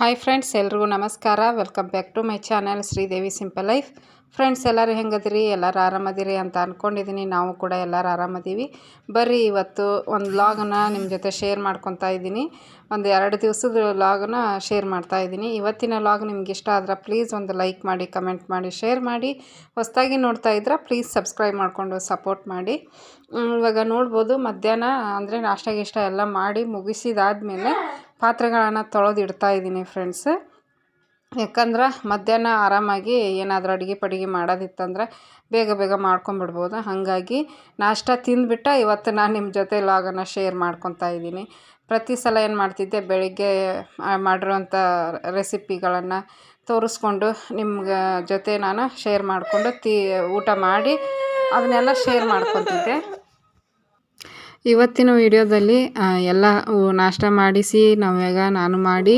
Hi friends ಎಲ್ರಿಗೂ ನಮಸ್ಕಾರ. Welcome back to my channel Sridevi simple life friends ಎಲ್ಲರೂ ಹೆಂಗದಿರಿ? ಎಲ್ಲರೂ ಆರಾಮದಿರಿ ಅಂತ ಅಂದ್ಕೊಂಡಿದ್ದೀನಿ ನಾವು ಕೂಡ ಎಲ್ಲರೂ ಆರಾಮದೀವಿ. ಬರ್ರಿ, ಇವತ್ತು ಒಂದು ಲಾಗನ್ನು ನಿಮ್ಮ ಜೊತೆ ಶೇರ್ ಮಾಡ್ಕೊತಾ ಇದ್ದೀನಿ. ಒಂದು ಎರಡು ದಿವಸದ ಲಾಗನ್ನು ಶೇರ್ ಮಾಡ್ತಾ ಇದ್ದೀನಿ. ಇವತ್ತಿನ ಲಾಗ್ ನಿಮ್ಗೆ ಇಷ್ಟ ಆದ್ರೆ ಪ್ಲೀಸ್ ಒಂದು ಲೈಕ್ ಮಾಡಿ ಕಮೆಂಟ್ ಮಾಡಿ ಶೇರ್ ಮಾಡಿ. ಹೊಸದಾಗಿ ನೋಡ್ತಾ ಇದ್ರೆ ಪ್ಲೀಸ್ ಸಬ್ಸ್ಕ್ರೈಬ್ ಮಾಡಿಕೊಂಡು ಸಪೋರ್ಟ್ ಮಾಡಿ. ಇವಾಗ ನೋಡ್ಬೋದು ಮಧ್ಯಾಹ್ನ ಅಂದರೆ ನಾಷ್ಟ ಗೀಷ್ಟ ಎಲ್ಲ ಮಾಡಿ ಮುಗಿಸಿದಾದ್ಮೇಲೆ ಪಾತ್ರೆಗಳನ್ನು ತೊಳೆದು ಇಡ್ತಾ ಇದ್ದೀನಿ ಫ್ರೆಂಡ್ಸ್ ಯಾಕಂದ್ರೆ ಮಧ್ಯಾಹ್ನ ಆರಾಮಾಗಿ ಏನಾದರೂ ಅಡುಗೆ ಪಡುಗೆ ಮಾಡೋದಿತ್ತಂದ್ರೆ ಬೇಗ ಬೇಗ ಮಾಡ್ಕೊಂಬಿಡ್ಬೋದು ಹಾಗಾಗಿ ನಾಷ್ಟ ತಿಂದುಬಿಟ್ಟು ಇವತ್ತು ನಾನು ನಿಮ್ಮ ಜೊತೆ ಲಾಗನ್ನು ಶೇರ್ ಮಾಡ್ಕೊತಾ ಇದ್ದೀನಿ. ಪ್ರತಿ ಸಲ ಏನು ಮಾಡ್ತಿದ್ದೆ, ಬೆಳಿಗ್ಗೆ ಮಾಡಿರೋಂಥ ರೆಸಿಪಿಗಳನ್ನು ತೋರಿಸ್ಕೊಂಡು ನಿಮ್ಗೆ ಜೊತೆ ನಾನು ಶೇರ್ ಮಾಡಿಕೊಂಡು ತಿ, ಊಟ ಮಾಡಿ ಅದನ್ನೆಲ್ಲ ಶೇರ್ ಮಾಡ್ಕೊತಿದ್ದೆ. ಇವತ್ತಿನ ವಿಡಿಯೋದಲ್ಲಿ ಎಲ್ಲ ನಾಷ್ಟ ಮಾಡಿಸಿ ನಾವ್ಯಾಗ ನಾನು ಮಾಡಿ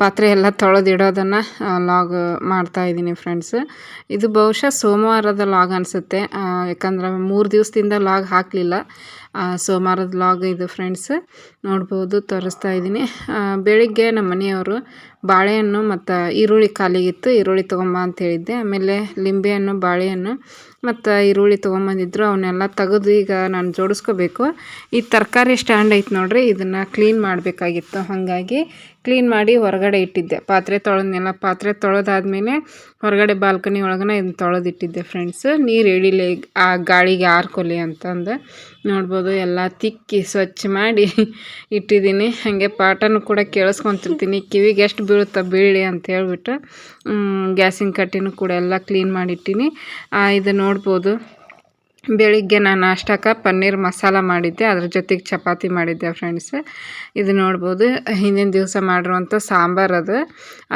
ಪಾತ್ರೆ ಎಲ್ಲ ತೊಳೆದಿಡೋದನ್ನು ಲಾಗ್ ಮಾಡ್ತಾಯಿದ್ದೀನಿ ಫ್ರೆಂಡ್ಸ್ ಇದು ಬಹುಶಃ ಸೋಮವಾರದ ಲಾಗ್ ಅನಿಸುತ್ತೆ. ಯಾಕಂದ್ರೆ ಮೂರು ದಿವಸದಿಂದ ಲಾಗ್ ಹಾಕಲಿಲ್ಲ. ಸೋಮವಾರದ ಲಾಗ್ ಇದು ಫ್ರೆಂಡ್ಸ್ ನೋಡ್ಬೋದು, ತೋರಿಸ್ತಾ ಇದ್ದೀನಿ. ಬೆಳಿಗ್ಗೆ ನಮ್ಮ ಮನೆಯವರು ಬಾಳೆಹಣ್ಣು ಮತ್ತು ಈರುಳ್ಳಿ ಖಾಲಿಗಿತ್ತು, ಈರುಳ್ಳಿ ತೊಗೊಂಬ ಅಂತ ಹೇಳಿದ್ದೆ. ಆಮೇಲೆ ಲಿಂಬೆಹಣ್ಣು, ಬಾಳೆಹಣ್ಣು ಮತ್ತು ಈರುಳ್ಳಿ ತೊಗೊಂಬಂದಿದ್ರು ಅವನ್ನೆಲ್ಲ ತೆಗೆದು ಈಗ ನಾನು ಜೋಡಿಸ್ಕೋಬೇಕು. ಈ ತರಕಾರಿ ಸ್ಟ್ಯಾಂಡ್ ಐತೆ ನೋಡಿರಿ, ಇದನ್ನು ಕ್ಲೀನ್ ಮಾಡಬೇಕಾಗಿತ್ತು. ಹಾಗಾಗಿ ಕ್ಲೀನ್ ಮಾಡಿ ಹೊರಗಡೆ ಇಟ್ಟಿದ್ದೆ. ಪಾತ್ರೆ ತೊಳೆದ್ನೆಲ್ಲ, ಪಾತ್ರೆ ತೊಳೆದಾದ್ಮೇಲೆ ಹೊರಗಡೆ ಬಾಲ್ಕನಿ ಒಳಗನೆ ಇದನ್ನ ತೊಳೆದಿಟ್ಟಿದ್ದೆ ಫ್ರೆಂಡ್ಸ್ ನೀರು ಇಳಿಲಿ ಆ ಗಾಳಿಗೆ ಆರ್ಕೊಲಿ ಅಂತಂದು. ನೋಡ್ಬೋದು ಎಲ್ಲ ತಿಕ್ಕಿ ಸ್ವಚ್ಛ ಮಾಡಿ ಇಟ್ಟಿದ್ದೀನಿ. ಹಾಗೆ ಪಾಠನೂ ಕೂಡ ಕೇಳಿಸ್ಕೊತಿರ್ತೀನಿ. ಕಿವಿಗೆ ಎಷ್ಟು ಬೀಳುತ್ತಾ ಬೀಳಿ ಅಂತ ಹೇಳ್ಬಿಟ್ಟು ಗ್ಯಾಸಿನ ಕಟ್ಟಿನೂ ಕೂಡ ಎಲ್ಲ ಕ್ಲೀನ್ ಮಾಡಿಟ್ಟಿನಿ. ಇದು ನೋಡ್ಬೋದು. ಬೆಳಿಗ್ಗೆ ನಾನು ನಾಷ್ಟಕ್ಕೆ ಪನ್ನೀರ್ ಮಸಾಲ ಮಾಡಿದ್ದೆ. ಅದ್ರ ಜೊತೆಗೆ ಚಪಾತಿ ಮಾಡಿದ್ದೆ ಫ್ರೆಂಡ್ಸ್ ಇದು ನೋಡ್ಬೋದು, ಹಿಂದಿನ ದಿವಸ ಮಾಡಿರುವಂಥ ಸಾಂಬಾರು ಅದು.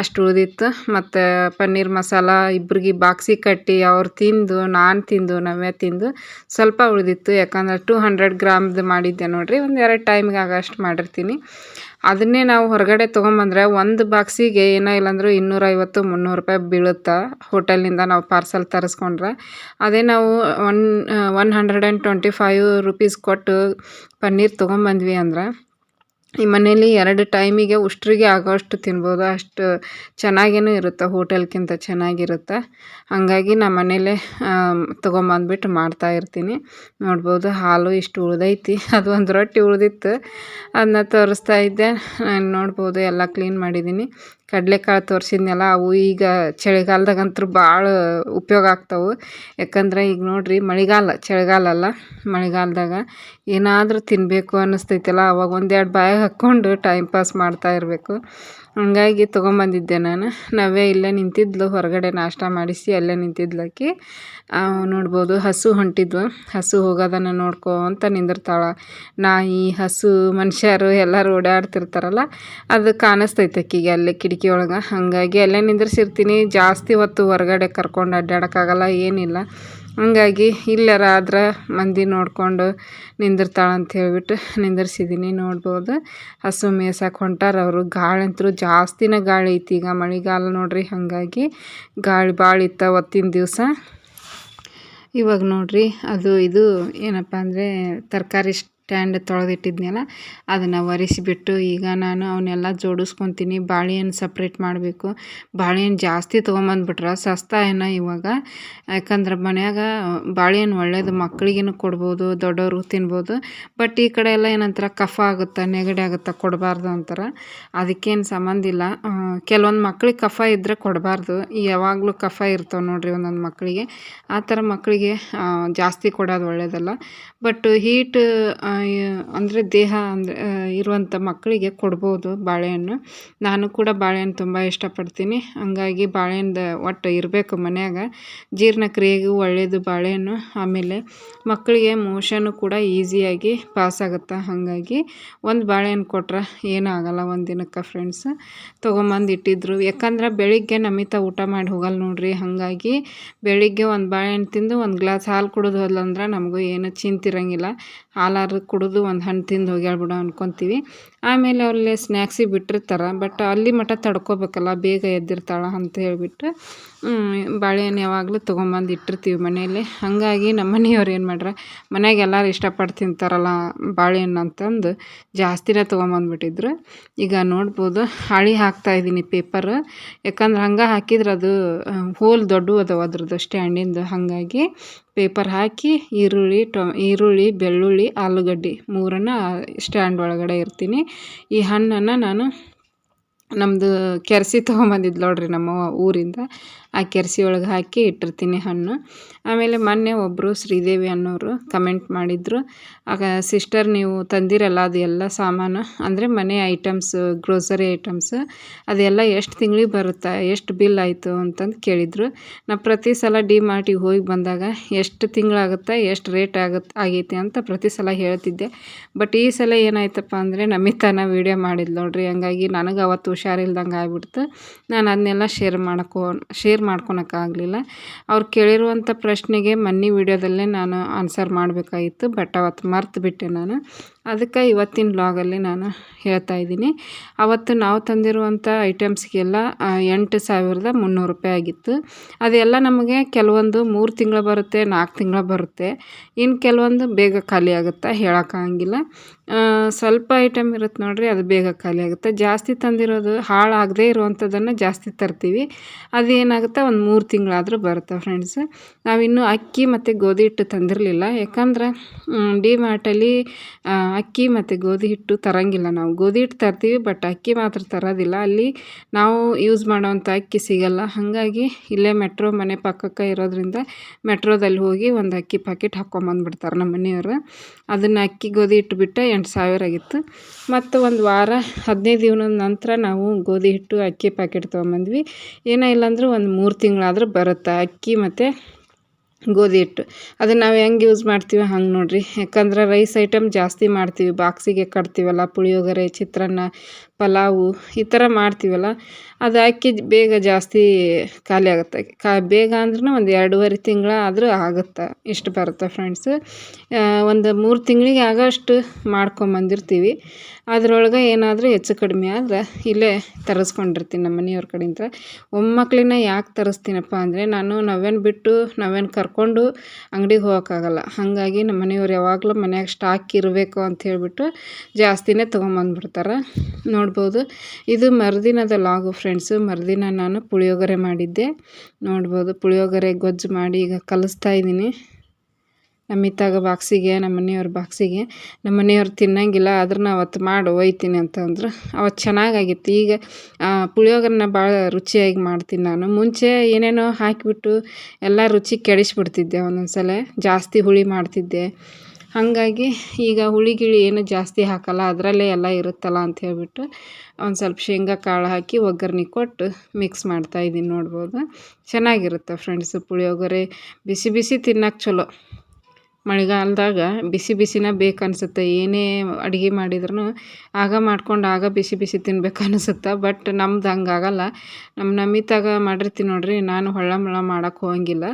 ಅಷ್ಟು ಉಳಿದಿತ್ತು. ಮತ್ತು ಪನ್ನೀರ್ ಮಸಾಲ ಇಬ್ರಿಗೆ ಬಾಕ್ಸಿ ಕಟ್ಟಿ ಅವ್ರು ತಿಂದು, ನಾನು ತಿಂದು, ನವ್ಯ ತಿಂದು ಸ್ವಲ್ಪ ಉಳಿದಿತ್ತು. ಯಾಕಂದ್ರೆ ಟೂ ಹಂಡ್ರೆಡ್ ಗ್ರಾಮ್ದು ಮಾಡಿದ್ದೆ ನೋಡಿರಿ. ಒಂದು ಎರಡು ಟೈಮ್ಗೆ ಆಗಷ್ಟು ಮಾಡಿರ್ತೀನಿ. ಅದನ್ನೇ ನಾವು ಹೊರಗಡೆ ತೊಗೊಂಬಂದ್ರೆ ಒಂದು ಬಾಕ್ಸಿಗೆ ಏನೋ ಇಲ್ಲಾಂದ್ರೂ ಇನ್ನೂರೈವತ್ತು, ಮುನ್ನೂರು ರೂಪಾಯಿ ಬೀಳುತ್ತೆ ಹೋಟೆಲ್ನಿಂದ ನಾವು ಪಾರ್ಸಲ್ ತರಿಸ್ಕೊಂಡ್ರೆ. ಅದೇ ನಾವು one one hundred and twenty five rupees ಕೊಟ್ಟು ಪನ್ನೀರ್ ತೊಗೊಂಬಂದ್ವಿ ಅಂದ್ರೆ, ಈ ಮನೇಲಿ ಎರಡು ಟೈಮಿಗೆ ಉಷ್ಟ್ರಿಗೆ ಆಗೋಷ್ಟು ತಿನ್ಬೋದು. ಅಷ್ಟು ಚೆನ್ನಾಗೇನು ಇರುತ್ತೆ ಹೋಟೆಲ್ಗಿಂತ ಚೆನ್ನಾಗಿರುತ್ತೆ. ಹಾಗಾಗಿ ನಮ್ಮ ಮನೇಲೇ ತೊಗೊಂಬಂದ್ಬಿಟ್ಟು ಮಾಡ್ತಾಯಿರ್ತೀನಿ ನೋಡ್ಬೋದು ಹಾಲು ಇಷ್ಟು ಉಳ್ದೈತಿ, ಅದು ಒಂದು ರೊಟ್ಟಿ ಉಳಿದಿತ್ತು. ಅದನ್ನ ತೋರಿಸ್ತಾ ಇದ್ದೆ. ನಾನು ನೋಡ್ಬೋದು ಎಲ್ಲ ಕ್ಲೀನ್ ಮಾಡಿದ್ದೀನಿ ಕಡಲೆಕಾಳು ತೋರಿಸಿದ್ನಲ್ಲ, ಅವು ಈಗ ಚಳಿಗಾಲದಾಗಂತೂ ಭಾಳ ಉಪಯೋಗ ಆಗ್ತವೆ. ಯಾಕಂದ್ರೆ ಈಗ ನೋಡಿರಿ, ಮಳೆಗಾಲ, ಚಳಿಗಾಲ ಅಲ್ಲ, ಮಳೆಗಾಲದಾಗ ಏನಾದರೂ ತಿನ್ನಬೇಕು ಅನ್ನಿಸ್ತೈತಲ್ಲ, ಅವಾಗ ಒಂದೆರಡು ಬಾಯಿ ಹಾಕ್ಕೊಂಡು ಟೈಮ್ ಪಾಸ್ ಮಾಡ್ತಾ ಇರಬೇಕು. ಹಂಗಾಗಿ ತೊಗೊಂಬಂದಿದ್ದೆ ನಾನು. ನಾವೇ ಇಲ್ಲೇ ನಿಂತಿದ್ಲು, ಹೊರಗಡೆ ನಾಷ್ಟ ಮಾಡಿಸಿ ಅಲ್ಲೇ ನಿಂತಿದ್ಲಕ್ಕಿ ನೋಡ್ಬೋದು, ಹಸು ಹೊಂಟಿದ್ವು. ಹಸು ಹೋಗೋದನ್ನು ನೋಡ್ಕೊತ ನಿಂದಿರ್ತಾಳೆ. ನಾಯಿ, ಹಸು, ಮನುಷ್ಯರು ಎಲ್ಲರೂ ಓಡಾಡ್ತಿರ್ತಾರಲ್ಲ, ಅದು ಕಾಣಿಸ್ತೈತೆ ಅಕ್ಕಿಗೆ ಅಲ್ಲೇ ಕಿಟಕಿ ಒಳಗೆ ಹಾಗಾಗಿ ಅಲ್ಲೇ ನಿಂದ್ರಿಸಿರ್ತೀನಿ. ಜಾಸ್ತಿ ಹೊತ್ತು ಹೊರಗಡೆ ಕರ್ಕೊಂಡು ಅಡ್ಡಾಡೋಕ್ಕಾಗಲ್ಲ ಏನಿಲ್ಲ. ಹಂಗಾಗಿ ಇಲ್ಲಾರ ಆದ್ರೆ ಮಂದಿ ನೋಡಿಕೊಂಡು ಅಂತ ಹೇಳಿಬಿಟ್ಟು ನಿಂದಿರ್ಸಿದ್ದೀನಿ ನೋಡ್ಬೋದು ಹಸು ಮೇಯ್ಸಕ್ಕೆ ಹೊಂಟಾರ ಅವರು. ಗಾಳಿ ಅಂತೂ ಜಾಸ್ತಿನೇ ಗಾಳಿ ಐತಿ ಈಗ ಮಳೆಗಾಲ ನೋಡ್ರಿ. ಹಾಗಾಗಿ ಗಾಳಿ ಭಾಳ ಇತ್ತ ಅವತ್ತಿನ ದಿವಸ. ಇವಾಗ ನೋಡ್ರಿ, ಅದು ಇದು ಏನಪ್ಪ ಅಂದರೆ ತರಕಾರಿ ಸ್ಟ್ಯಾಂಡ್ ತೊಳೆದಿಟ್ಟಿದ್ನಲ್ಲ, ಅದನ್ನು ಒರೆಸಿಬಿಟ್ಟು ಈಗ ನಾನು ಅವನ್ನೆಲ್ಲ ಜೋಡಿಸ್ಕೊತೀನಿ, ಬಾಳೆಹಣ್ಣು ಸಪ್ರೇಟ್ ಮಾಡಬೇಕು. ಬಾಳೆಹಣ್ಣು ಜಾಸ್ತಿ ತೊಗೊಂಬಂದ್ಬಿಟ್ರೆ ಸಸ್ತಾ ಏನೋ ಇವಾಗ. ಯಾಕಂದ್ರೆ ಮನ್ಯಾಗ ಬಾಳೆಹಣ್ಣು ಒಳ್ಳೇದು ಮಕ್ಳಿಗೇನು ಕೊಡ್ಬೋದು, ದೊಡ್ಡವ್ರಿಗೂ ತಿನ್ಬೋದು. ಬಟ್ ಈ ಕಡೆ ಎಲ್ಲ ಏನಂತಾರೆ, ಕಫ ಆಗುತ್ತೆ, ನೆಗಡಿ ಆಗುತ್ತೆ ಕೊಡಬಾರ್ದು ಅಂತಾರೆ. ಅದಕ್ಕೇನು ಸಂಬಂಧ ಇಲ್ಲ. ಕೆಲವೊಂದು ಮಕ್ಳಿಗೆ ಕಫ ಇದ್ದರೆ ಕೊಡಬಾರ್ದು. ಯಾವಾಗಲೂ ಕಫ ಇರ್ತವೆ ನೋಡಿರಿ ಒಂದೊಂದು ಮಕ್ಕಳಿಗೆ ಆ ಥರ ಮಕ್ಕಳಿಗೆ ಜಾಸ್ತಿ ಕೊಡೋದು ಒಳ್ಳೆಯದಲ್ಲ ಬಟ್ ಹೀಟ್ ಅಂದರೆ ದೇಹ ಅಂದರೆ ಇರುವಂಥ ಮಕ್ಕಳಿಗೆ ಕೊಡ್ಬೋದು ಬಾಳೆಹಣ್ಣು. ನಾನು ಕೂಡ ಬಾಳೆಹಣ್ಣು ತುಂಬ ಇಷ್ಟಪಡ್ತೀನಿ. ಹಂಗಾಗಿ ಬಾಳೆಹಣ್ಣು ಒಟ್ಟು ಇರಬೇಕು ಮನ್ಯಾಗ. ಜೀರ್ಣಕ್ರಿಯೆಗೂ ಒಳ್ಳೆಯದು ಬಾಳೆಹಣ್ಣು. ಆಮೇಲೆ ಮಕ್ಕಳಿಗೆ ಮೋಷನು ಕೂಡ ಈಸಿಯಾಗಿ ಪಾಸ್ ಆಗುತ್ತೆ? ಹಾಗಾಗಿ ಒಂದು ಬಾಳೆಹಣ್ಣು ಕೊಟ್ರೆ ಏನೂ ಆಗಲ್ಲ ಒಂದು ದಿನಕ್ಕೆ ಫ್ರೆಂಡ್ಸ್. ತೊಗೊಂಬಂದು ಇಟ್ಟಿದ್ರು. ಯಾಕಂದ್ರೆ ಬೆಳಿಗ್ಗೆ ನಮಿತ ಊಟ ಮಾಡಿ ಹೋಗಲ್ಲ ನೋಡ್ರಿ. ಹಾಗಾಗಿ ಬೆಳಿಗ್ಗೆ ಒಂದು ಬಾಳೆಹಣ್ಣು ತಿಂದು ಒಂದು ಗ್ಲಾಸ್ ಹಾಲು ಕುಡಿದು ಹೋದ್ಲಂದ್ರೆ ನಮಗೂ ಏನು ಚಿಂತಿರಂಗಿಲ್ಲ. ಹಾಲಾದ್ರು ಕುಡಿದು ಒಂದು ಹಣ್ಣು ತಿಂದು ಹೋಗ್ಯಾಳ ಬಿಡು ಅನ್ಕೊತೀವಿ. ಆಮೇಲೆ ಅಲ್ಲಿ ಸ್ನ್ಯಾಕ್ಸಿಗೆ ಬಿಟ್ಟಿರ್ತಾರೆ, ಬಟ್ ಅಲ್ಲಿ ಮಟ್ಟ ತಡ್ಕೋಬೇಕಲ್ಲ, ಬೇಗ ಎದ್ದಿರ್ತಾಳೆ ಅಂತ ಹೇಳಿಬಿಟ್ಟು ಬಾಳೆಹಣ್ಣು ಯಾವಾಗಲೂ ತೊಗೊಂಬಂದು ಇಟ್ಟಿರ್ತೀವಿ ಮನೆಯಲ್ಲಿ. ಹಾಗಾಗಿ ನಮ್ಮ ಮನೆಯವ್ರು ಏನು ಮಾಡ್ರೆ, ಮನೆಯಾಗ ಎಲ್ಲರೂ ಇಷ್ಟಪಟ್ಟು ತಿಂತಾರಲ್ಲ ಬಾಳೆಹಣ್ಣು ಅಂತಂದು ಜಾಸ್ತಿನೇ ತೊಗೊಂಬಂದ್ಬಿಟ್ಟಿದ್ರು. ಈಗ ನೋಡ್ಬೋದು, ಹಾಳೆ ಹಾಕ್ತಾಯಿದ್ದೀನಿ ಪೇಪರ್. ಯಾಕಂದ್ರೆ ಹಂಗೆ ಹಾಕಿದ್ರೆ ಅದು ಹೋಲ್ ದೊಡ್ಡವು ಅದಾವ ಅದ್ರದ್ದು ಸ್ಟ್ಯಾಂಡಿಂದು ಹಾಗಾಗಿ ಪೇಪರ್ ಹಾಕಿ ಈರುಳ್ಳಿ ಟೊ ಈರುಳ್ಳಿ ಬೆಳ್ಳುಳ್ಳಿ ಆಲೂಗಡ್ಡೆ ಮೂರನ್ನು ಸ್ಟ್ಯಾಂಡ್ ಒಳಗಡೆ ಇರ್ತೀನಿ ಈ ಹಣ್ಣನ್ನು ನಾನು ನಮ್ಮದು ಕೆರ್ಸಿ ತೊಗೊಂಬಂದಿದ್ದು ನೋಡ್ರಿ ನಮ್ಮವ್ವ ಊರಿಂದ. ಆ ಕೆರ್ಸಿ ಒಳಗೆ ಹಾಕಿ ಇಟ್ಟಿರ್ತೀನಿ ಹಣ್ಣು. ಆಮೇಲೆ ಮೊನ್ನೆ ಒಬ್ಬರು ಶ್ರೀದೇವಿ ಅನ್ನೋರು ಕಮೆಂಟ್ ಮಾಡಿದರು. ಆಗ ಸಿಸ್ಟರ್ ನೀವು ತಂದಿರಲ್ಲ ಅದು ಎಲ್ಲ ಸಾಮಾನು? ಅಂದರೆ ಮನೆ ಐಟಮ್ಸ್, ಗ್ರೋಸರಿ ಐಟಮ್ಸ್, ಅದೆಲ್ಲ ಎಷ್ಟು ತಿಂಗಳಿಗೆ ಬರುತ್ತೆ, ಎಷ್ಟು ಬಿಲ್ ಆಯಿತು ಅಂತಂದು ಕೇಳಿದರು. ನಾ ಪ್ರತಿ ಸಲ ಡಿ ಮಾರ್ಟಿಗೆ ಹೋಗಿ ಬಂದಾಗ ಎಷ್ಟು ತಿಂಗಳಾಗುತ್ತೆ, ಎಷ್ಟು ರೇಟ್ ಆಗುತ್ತೆ ಆಗೈತಿ ಅಂತ ಪ್ರತಿ ಸಲ ಹೇಳ್ತಿದ್ದೆ. ಬಟ್ ಈ ಸಲ ಏನಾಯ್ತಪ್ಪ ಅಂದರೆ ನಮಿತಾನ ವೀಡಿಯೋ ಮಾಡಿದ್ಲು ನೋಡ್ರಿ. ಹಂಗಾಗಿ ನನಗೆ ಅವತ್ತು ಹುಷಾರಿಲ್ದಂಗೆ ಆಗ್ಬಿಡ್ತು. ನಾನು ಅದನ್ನೆಲ್ಲ ಶೇರ್ ಮಾಡ್ಕೊ ಶೇರ್ ಮಾಡ್ಕೊಳಕ್ಕಾಗಲಿಲ್ಲ. ಅವ್ರು ಕೇಳಿರುವಂಥ ಪ್ರಶ್ನೆಗೆ ಮನ್ನಿ ವಿಡಿಯೋದಲ್ಲೇ ನಾನು ಆನ್ಸರ್ ಮಾಡಬೇಕಾಗಿತ್ತು ಬಟ್ ಅವತ್ತು ಮರ್ತು ಬಿಟ್ಟೆ ನಾನು. ಅದಕ್ಕೆ ಇವತ್ತಿನ ಬ್ಲಾಗಲ್ಲಿ ನಾನು ಹೇಳ್ತಾ ಇದ್ದೀನಿ. ಅವತ್ತು ನಾವು ತಂದಿರುವಂಥ ಐಟಮ್ಸ್ಗೆಲ್ಲ ಎಂಟು ಸಾವಿರದ ಮುನ್ನೂರು ರೂಪಾಯಿ ಆಗಿತ್ತು. ಅದೆಲ್ಲ ನಮಗೆ ಕೆಲವೊಂದು ಮೂರು ತಿಂಗಳು ಬರುತ್ತೆ, ನಾಲ್ಕು ತಿಂಗಳು ಬರುತ್ತೆ. ಇನ್ನು ಕೆಲವೊಂದು ಬೇಗ ಖಾಲಿ ಆಗುತ್ತೆ ಹೇಳೋಕ್ಕಾಗಂಗಿಲ್ಲ ಸ್ವಲ್ಪ ಐಟಮ್ ಇರುತ್ತೆ ನೋಡಿರಿ, ಅದು ಬೇಗ ಖಾಲಿ ಆಗುತ್ತೆ. ಜಾಸ್ತಿ ತಂದಿರೋದು ಹಾಳಾಗದೇ ಇರುವಂಥದ್ದನ್ನು ಜಾಸ್ತಿ ತರ್ತೀವಿ. ಅದು ಏನಾಗುತ್ತೆ ಒಂದು ಮೂರು ತಿಂಗಳಾದರೂ ಬರುತ್ತೆ ಫ್ರೆಂಡ್ಸ್ ನಾವಿನ್ನೂ ಅಕ್ಕಿ ಮತ್ತು ಗೋಧಿ ಹಿಟ್ಟು ತಂದಿರಲಿಲ್ಲ. ಯಾಕಂದ್ರೆ ಡಿ ಮಾರ್ಟಲ್ಲಿ ಅಕ್ಕಿ ಮತ್ತು ಗೋಧಿ ಹಿಟ್ಟು ತರಂಗಿಲ್ಲ ನಾವು. ಗೋಧಿ ಹಿಟ್ಟು ತರ್ತೀವಿ ಬಟ್ ಅಕ್ಕಿ ಮಾತ್ರ ತರೋದಿಲ್ಲ. ಅಲ್ಲಿ ನಾವು ಯೂಸ್ ಮಾಡೋವಂಥ ಅಕ್ಕಿ ಸಿಗಲ್ಲ. ಹಾಗಾಗಿ ಇಲ್ಲೇ ಮೆಟ್ರೋ ಮನೆ ಪಕ್ಕಕ್ಕೆ ಇರೋದ್ರಿಂದ ಮೆಟ್ರೋದಲ್ಲಿ ಹೋಗಿ ಒಂದು ಅಕ್ಕಿ ಪ್ಯಾಕೆಟ್ ಹಾಕ್ಕೊಂಬಂದ್ಬಿಡ್ತಾರೆ ನಮ್ಮ ಮನೆಯವರು. ಅದನ್ನು ಅಕ್ಕಿ, ಗೋಧಿ ಹಿಟ್ಟು ಬಿಟ್ಟು ಎಂಟು ಸಾವಿರ ಆಗಿತ್ತು. ಮತ್ತು ಒಂದು ವಾರ, ಹದಿನೈದು ದಿನದ ನಂತರ ನಾವು ಗೋಧಿ ಹಿಟ್ಟು, ಅಕ್ಕಿ ಪ್ಯಾಕೆಟ್ ತೊಗೊಂಬಂದ್ವಿ ಏನೋ ಇಲ್ಲಾಂದ್ರೆ ಒಂದು ಮೂರು ತಿಂಗಳಾದರೂ ಬರುತ್ತೆ. ಅಕ್ಕಿ ಮತ್ತು ಗೋಧಿ ಹಿಟ್ಟು. ಅದನ್ನು ನಾವು ಹೆಂಗೆ ಯೂಸ್ ಮಾಡ್ತೀವಿ ಹಂಗೆ ನೋಡಿರಿ. ಯಾಕಂದ್ರೆ ರೈಸ್ ಐಟಮ್ ಜಾಸ್ತಿ ಮಾಡ್ತೀವಿ. ಬಾಕ್ಸಿಗೆ ಕಟ್ತೀವಲ್ಲ, ಪುಳಿಯೋಗರೆ, ಚಿತ್ರಾನ್ನ, ಪಲಾವು, ಈ ಥರ ಮಾಡ್ತೀವಲ್ಲ, ಅದು ಅಕ್ಕಿ ಬೇಗ ಜಾಸ್ತಿ ಖಾಲಿ ಆಗುತ್ತೆ. ಕಾ, ಬೇಗ ಅಂದ್ರೂ ಒಂದು ಎರಡೂವರೆ ತಿಂಗಳ ಆದರೂ ಆಗುತ್ತೆ. ಇಷ್ಟು ಬರುತ್ತೆ ಫ್ರೆಂಡ್ಸ್ ಒಂದು ಮೂರು ತಿಂಗಳಿಗೆ ಆಗೋಷ್ಟು ಮಾಡ್ಕೊಂಬಂದಿರ್ತೀವಿ ಅದರೊಳಗೆ ಏನಾದರೂ ಹೆಚ್ಚು ಕಡಿಮೆ ಆದರೆ ಇಲ್ಲೇ ತರಿಸ್ಕೊಂಡಿರ್ತೀನಿ ನಮ್ಮ ಮನೆಯವ್ರ ಕಡೆಯಿಂದ. ಒಮ್ಮಕ್ಳಿನ ಯಾಕೆ ತರಿಸ್ತೀನಪ್ಪ ಅಂದರೆ ನಾನು ನಾವೇನು ಬಿಟ್ಟು ನಾವೇನು ಕರ್ಕೊಂಡು ಅಂಗಡಿಗೆ ಹೋಗೋಕ್ಕಾಗಲ್ಲ. ಹಾಗಾಗಿ ನಮ್ಮ ಮನೆಯವ್ರು ಯಾವಾಗಲೂ ಮನ್ಯಾಗ ಸ್ಟಾಕ್ ಇರಬೇಕು ಅಂತ ಹೇಳಿಬಿಟ್ಟು ಜಾಸ್ತಿನೇ ತೊಗೊಂಬಂದ್ಬಿಡ್ತಾರೆ. ನೋಡ್ಬೋದು. ಇದು ಮರುದಿನದ ಲಾಗು ಫ್ರೆಂಡ್ಸು ಮರುದಿನ ನಾನು ಪುಳಿಯೋಗರೆ ಮಾಡಿದ್ದೆ. ನೋಡ್ಬೋದು. ಪುಳಿಯೋಗರೆ ಗೊಜ್ಜು ಮಾಡಿ ಈಗ ಕಲಿಸ್ತಾ ಇದ್ದೀನಿ. ನಮ್ಮ ಇತ್ತಾಗ ಬಾಕ್ಸಿಗೆ, ನಮ್ಮ ಮನೆಯವ್ರ ಬಾಕ್ಸಿಗೆ, ನಮ್ಮ ಮನೆಯವ್ರು ತಿನ್ನಂಗಿಲ್ಲ ನಾ ಅವತ್ತು ಮಾಡಿ, ಒಯ್ತೀನಿ ಅಂತಂದ್ರೆ. ಅವತ್ತು ಚೆನ್ನಾಗಾಗಿತ್ತು. ಈಗ ಪುಳಿಯೋಗರೆನ ಭಾಳ ರುಚಿಯಾಗಿ ಮಾಡ್ತೀನಿ ನಾನು. ಮುಂಚೆ ಏನೇನೋ ಹಾಕಿಬಿಟ್ಟು ಎಲ್ಲ ರುಚಿ ಕೆಡಿಸ್ಬಿಡ್ತಿದ್ದೆ ಒಂದೊಂದು ಸಲ ಜಾಸ್ತಿ ಹುಳಿ ಮಾಡ್ತಿದ್ದೆ. ಹಾಗಾಗಿ ಈಗ ಹುಳಿ ಗಿಳಿ ಏನು ಜಾಸ್ತಿ ಹಾಕಲ್ಲ, ಅದರಲ್ಲೇ ಎಲ್ಲ ಇರುತ್ತಲ್ಲ ಅಂತ ಹೇಳ್ಬಿಟ್ಟು ಒಂದು ಸ್ವಲ್ಪ ಶೇಂಗಾ ಕಾಳು ಹಾಕಿ ಒಗ್ಗರಣೆ ಕೊಟ್ಟು ಮಿಕ್ಸ್ ಮಾಡ್ತಾಯಿದ್ದೀನಿ ನೋಡ್ಬೋದು. ಚೆನ್ನಾಗಿರುತ್ತೆ ಫ್ರೆಂಡ್ಸು ಪುಳಿಯೋಗರೆ. ಬಿಸಿ ಬಿಸಿ ತಿನ್ನೋಕೆ ಚಲೋ. ಮಳೆಗಾಲದಾಗ ಬಿಸಿ ಬಿಸಿನ ಬೇಕು ಅನ್ಸುತ್ತೆ ಏನೇ ಅಡುಗೆ ಮಾಡಿದ್ರೂ ಆಗ ಮಾಡ್ಕೊಂಡು ಆಗ ಬಿಸಿ ಬಿಸಿ ತಿನ್ಬೇಕು ಅನಿಸುತ್ತೆ, ಬಟ್ ನಮ್ದು ಹಂಗಾಗಲ್ಲ ನಮ್ಮ ನಮಿತಾಗ ಮಾಡಿರ್ತೀನಿ ನೋಡಿರಿ, ನಾನು ಹೊಳ್ಳ ಮುಳ್ಳ ಮಾಡೋಕೆ ಹೋಗಂಗಿಲ್ಲ.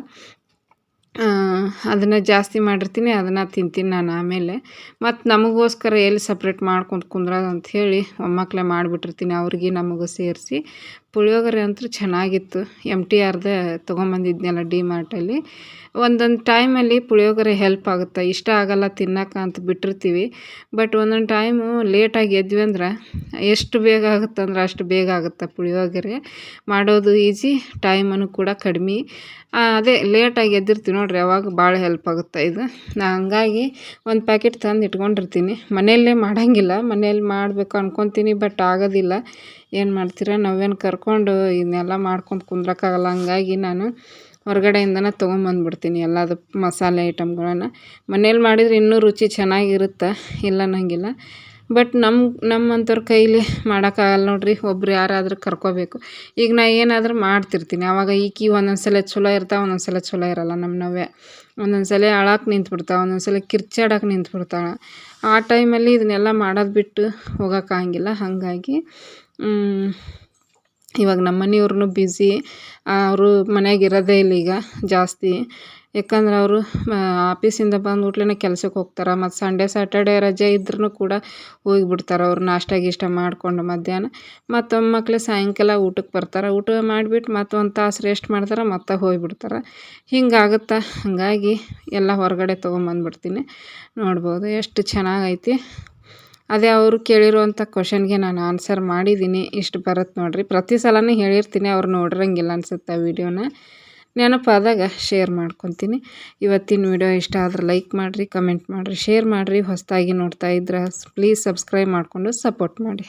ಅದನ್ನು ಜಾಸ್ತಿ ಮಾಡಿರ್ತೀನಿ, ಅದನ್ನು ತಿಂತೀನಿ ನಾನು ಆಮೇಲೆ. ಮತ್ತು ನಮಗೋಸ್ಕರ ಎಲ್ಲಿ ಸಪ್ರೇಟ್ ಮಾಡ್ಕೊಂಡು ಕುಂದ್ರ ಅಂತ ಹೇಳಿ ಮೊಮ್ಮಕ್ಕಳೇ ಮಾಡಿಬಿಟ್ಟಿರ್ತೀನಿ, ಅವ್ರಿಗೆ ನಮಗೂ ಸೇರಿಸಿ. ಪುಳಿಯೋಗರೆ ಅಂತೂ ಚೆನ್ನಾಗಿತ್ತು. ಎಂ ಟಿ ಆರ್ದೇ ತೊಗೊಂಬಂದಿದ್ನಲ್ಲ ಡಿ ಮಾರ್ಟಲ್ಲಿ. ಒಂದೊಂದು ಟೈಮಲ್ಲಿ ಪುಳಿಯೋಗರೆ ಹೆಲ್ಪ್ ಆಗುತ್ತೆ. ಇಷ್ಟ ಆಗಲ್ಲ ತಿನ್ನೋಕೆ ಅಂತ ಬಿಟ್ಟಿರ್ತೀವಿ. ಬಟ್ ಒಂದೊಂದು ಟೈಮು ಲೇಟಾಗಿ ಎದ್ವಿ ಅಂದ್ರೆ ಎಷ್ಟು ಬೇಗ ಆಗುತ್ತೆ ಅಂದ್ರೆ ಅಷ್ಟು ಬೇಗ ಆಗುತ್ತೆ ಪುಳಿಯೋಗರೆ. ಮಾಡೋದು ಈಸಿ ಟೈಮನ್ನು ಕೂಡ ಕಡಿಮೆ. ಅದೇ ಲೇಟಾಗಿ ಎದ್ದಿರ್ತೀವಿ ನೋಡ್ರಿ, ಅವಾಗ ಭಾಳ ಹೆಲ್ಪ್ ಆಗುತ್ತೆ ಇದು. ನಾ ಹಂಗಾಗಿ ಒಂದು ಪ್ಯಾಕೆಟ್ ತಂದು ಇಟ್ಕೊಂಡಿರ್ತೀನಿ. ಮನೆಯಲ್ಲೇ ಮಾಡೋಂಗಿಲ್ಲ. ಮನೇಲಿ ಮಾಡಬೇಕು ಅನ್ಕೊತೀನಿ ಬಟ್ ಆಗೋದಿಲ್ಲ. ಏನು ಮಾಡ್ತೀರ? ನಾವೇನು ಕರ್ಕೊಂಡು ಇದನ್ನೆಲ್ಲ ಮಾಡ್ಕೊಂಡು ಕುಂದ್ರಕ್ಕಾಗಲ್ಲ. ಹಂಗಾಗಿ ನಾನು ಹೊರಗಡೆಯಿಂದನೇ ತೊಗೊಂಬಂದ್ಬಿಡ್ತೀನಿ ಎಲ್ಲದು ಮಸಾಲೆ ಐಟಮ್ಗಳನ್ನು. ಮನೇಲಿ ಮಾಡಿದರೆ ಇನ್ನೂ ರುಚಿ ಚೆನ್ನಾಗಿರುತ್ತೆ. ಇಲ್ಲ ಅನ್ನಂಗಿಲ್ಲ. ಬಟ್ ನಮ್ಮ ನಮ್ಮಂಥವ್ರ ಕೈಲಿ ಮಾಡೋಕ್ಕಾಗಲ್ಲ ನೋಡಿರಿ. ಒಬ್ರು ಯಾರಾದರೂ ಕರ್ಕೋಬೇಕು. ಈಗ ನಾ ಏನಾದರೂ ಮಾಡ್ತಿರ್ತೀನಿ. ಆವಾಗ ಈಕಿ ಒಂದೊಂದು ಸಲ ಚಲೋ ಇರ್ತಾವೆ ಒಂದೊಂದು ಸಲ ಚಲೋ ಇರೋಲ್ಲ ನಮ್ಮ ನವ್ಯ ಒಂದೊಂದು ಸಲ ಅಳಕ್ಕೆ ನಿಂತ್ಬಿಡ್ತಾವೆ ಒಂದೊಂದು ಸಲ ಕಿರ್ಚಾಡಕ್ಕೆ ನಿಂತ್ಬಿಡ್ತಾಳೆ. ಆ ಟೈಮಲ್ಲಿ ಇದನ್ನೆಲ್ಲ ಮಾಡೋದು ಬಿಟ್ಟು ಹೋಗೋಕ್ಕಾಗಂಗಿಲ್ಲ ಹಾಗಾಗಿ ಇವಾಗ ನಮ್ಮ ಮನೆಯವ್ರು ಬ್ಯುಸಿ ಅವರು ಮನ್ಯಾಗ ಇರೋದೇ ಇಲ್ಲ ಈಗ ಜಾಸ್ತಿ. ಯಾಕಂದ್ರೆ ಅವರು ಆಫೀಸಿಂದ ಬಂದ ಕೂಡ್ಲೇ ಕೆಲ್ಸಕ್ಕೆ ಹೋಗ್ತಾರೆ. ಮತ್ತು ಸಂಡೇ ಸ್ಯಾಟರ್ಡೇ ರಜೆ ಇದ್ರೂ ಕೂಡ ಹೋಗ್ಬಿಡ್ತಾರೆ. ಅವ್ರು ನಾಷ್ಟ, ಗೀಷ್ಟ ಮಾಡಿಕೊಂಡು ಮಧ್ಯಾಹ್ನ. ಮತ್ತು ಮಕ್ಳು ಸಾಯಂಕಾಲ ಊಟಕ್ಕೆ ಬರ್ತಾರೆ. ಊಟ ಮಾಡಿಬಿಟ್ಟು ಮತ್ತು ಒಂದು ತಾಸು ರೆಸ್ಟ್ ಮಾಡ್ತಾರೆ, ಮತ್ತೆ ಹೋಗ್ಬಿಡ್ತಾರೆ. ಹಿಂಗಾಗುತ್ತೆ? ಹಾಗಾಗಿ ಎಲ್ಲ ಹೊರಗಡೆ ತೊಗೊಂಬಂದ್ಬಿಡ್ತೀನಿ. ನೋಡ್ಬೋದು, ಎಷ್ಟು ಚೆನ್ನಾಗೈತಿ. ಅದೇ ಅವರು ಕೇಳಿರುವಂಥ ಕ್ವಶನ್ಗೆ ನಾನು ಆನ್ಸರ್ ಮಾಡಿದ್ದೀನಿ. ಇಷ್ಟು ಬರುತ್ತೆ ನೋಡಿರಿ. ಪ್ರತಿ ಸಲನೂ ಹೇಳಿರ್ತೀನಿ, ಅವ್ರು ನೋಡಿರಂಗಿಲ್ಲ ಅನಿಸುತ್ತೆ ಆ ವಿಡಿಯೋನ. ನೆನಪಾದಾಗ ಶೇರ್ ಮಾಡ್ಕೊತೀನಿ. ಇವತ್ತಿನ ವಿಡಿಯೋ ಇಷ್ಟ ಆದ್ರೆ ಲೈಕ್ ಮಾಡಿರಿ ಕಮೆಂಟ್ ಮಾಡಿರಿ ಶೇರ್ ಮಾಡಿರಿ. ಹೊಸದಾಗಿ ನೋಡ್ತಾ ಇದ್ರೆ ಪ್ಲೀಸ್ ಸಬ್ಸ್ಕ್ರೈಬ್ ಮಾಡಿಕೊಂಡು ಸಪೋರ್ಟ್ ಮಾಡಿ.